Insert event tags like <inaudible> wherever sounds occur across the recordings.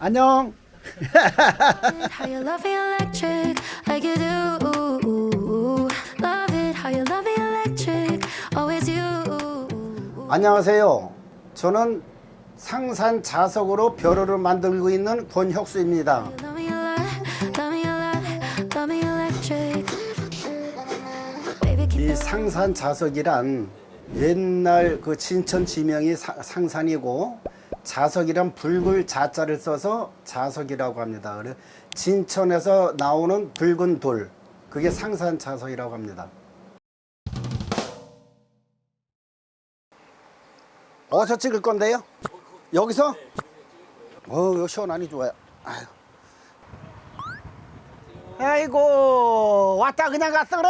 안녕. how you love me electric like you do. Love it how you love me electric, always you. 안녕하세요. 저는 상산 자석으로 벼루를 만들고 있는 권혁수입니다. Love me a lot, love me a lot, love me electric. Baby, keep 이 상산 자석이란 옛날 그 진천 지명이 사- 상산이고 자석이란 붉을 자자를 써서 자석이라고 합니다. 진천에서 나오는 붉은 돌 그게 상산 자석이라고 합니다. 어디서 찍을 건데요? 여기서? 어, 이거 시원하니 좋아요. 아유. 아이고 왔다 그냥 갔어 그래?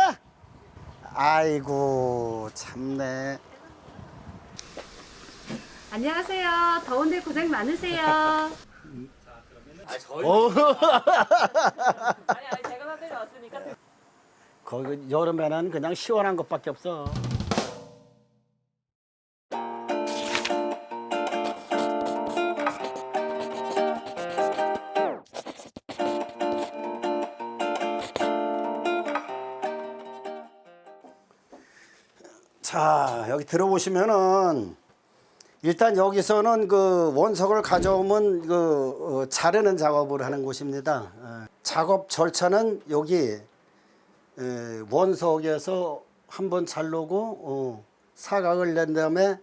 아이고 참네. 안녕하세요. 더운데 고생 많으세요. 어. 아니 아니 제가 왔으니까 거기 여름에는 그냥 시원한 것밖에 없어. 자 여기 들어보시면은 일단 여기서는 그 원석을 가져오면 그 어, 자르는 작업을 하는 곳입니다. 어, 작업 절차는 여기 에, 원석에서 한번 자르고 어, 사각을 낸 다음에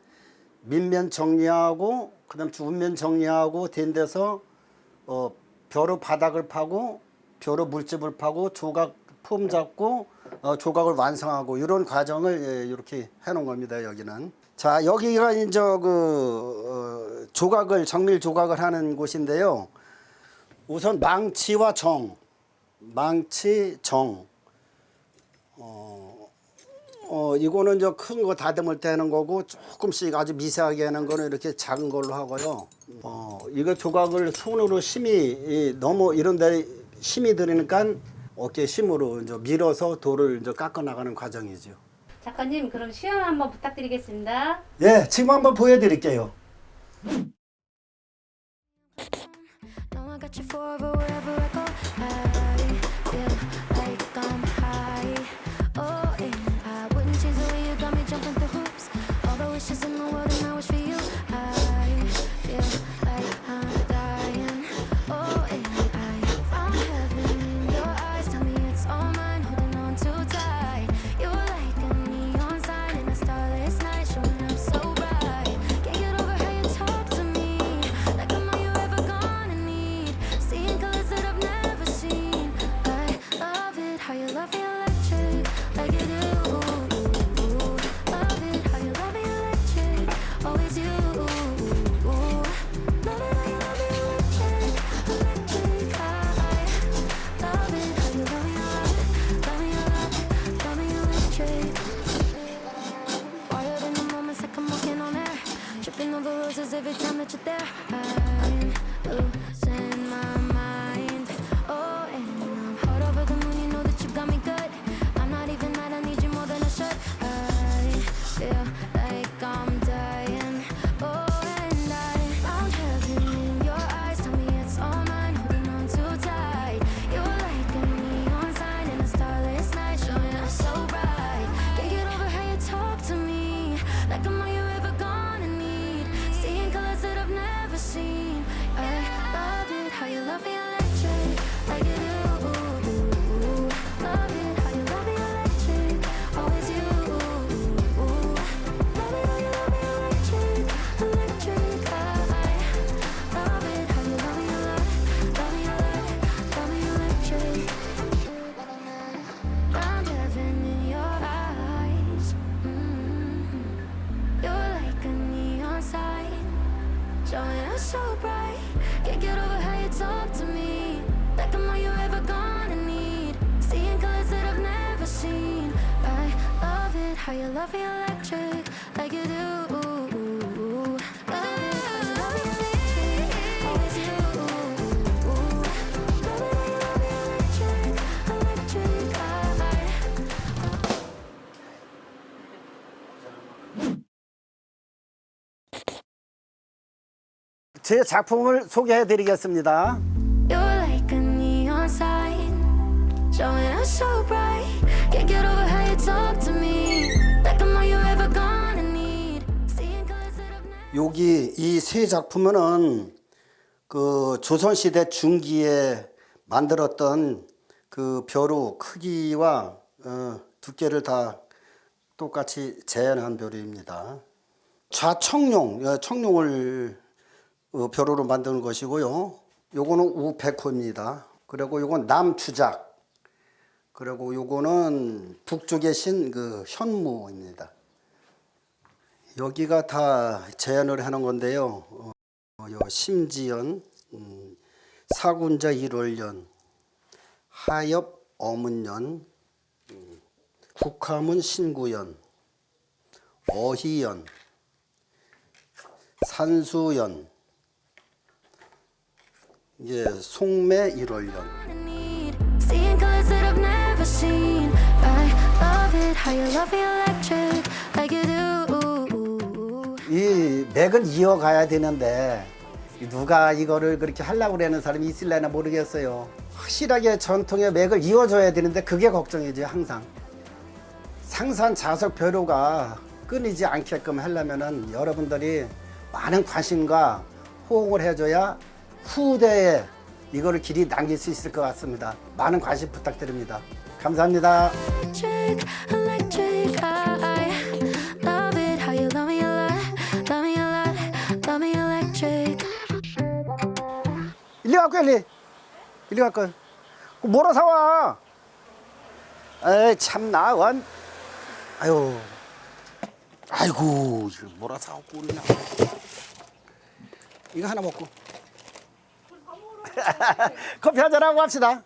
밑면 정리하고 그다음 주변면 정리하고 된 데서 어, 벼루 바닥을 파고 벼루 물집을 파고 조각 폼 잡고 어, 조각을 완성하고 이런 과정을 예, 이렇게 해놓은 겁니다 여기는. 자 여기가 이제 그 어, 조각을 정밀 조각을 하는 곳인데요. 우선 망치와 정. 망치 정. 어, 어 이거는 저 큰 거 다듬을 때 하는 거고 조금씩 아주 미세하게 하는 거는 이렇게 작은 걸로 하고요. 어 이거 조각을 손으로 심이 이, 너무 이런 데 힘이 들으니까 어깨 힘으로 이제 밀어서 돌을 이제 깎아 나가는 과정이죠. 작가님 그럼 시연 한번 부탁드리겠습니다. 예, 지금 한번 보여드릴게요. No, I got you forever wherever I go. I feel like I'm high. Oh, and I wouldn't change the way you got me jumping through hoops. All the wishes in the world, so bright. Can't get over how you talk to me, like I'm all you ever gonna need. Seeing colors that I've never seen. I love it how you love me electric, 제 작품을 소개해 드리겠습니다. 여기 이 세 작품은 그 조선시대 중기에 만들었던 그 벼루 크기와 어, 두께를 다 똑같이 재현한 벼루입니다. 좌청룡, 어, 청룡을 어, 벼루로 만드는 것이고요. 요거는 우백호입니다. 그리고 요건 남추작. 그리고 요거는 북쪽에 신그 현무입니다. 여기가 다 재현을 하는 건데요. 어, 요 심지연, 음, 사군자 일월년, 하엽 어문년, 음, 국화문 신구연, 어희연, 산수연, like you do. 이 맥을 이어가야 되는데 누가 이거를 그렇게 하려고 그러는 사람이 있을려나 모르겠어요. 확실하게 전통의 맥을 이어줘야 되는데 그게 걱정이지 항상. 상산 자석 벼루가 끊이지 않게끔 하려면은 여러분들이 많은 관심과 호응을 해줘야 후대에 이거를 길이 남길 수 있을 것 같습니다. 많은 관심 부탁드립니다. 감사합니다. 일리 갖고 일리. 일리 갖고 뭐라 사와? 에이 참나 원 아유. 아이고 뭐라 사갖고 그러냐. 이거 하나 먹고 <laughs> 커피 한잔하고 합시다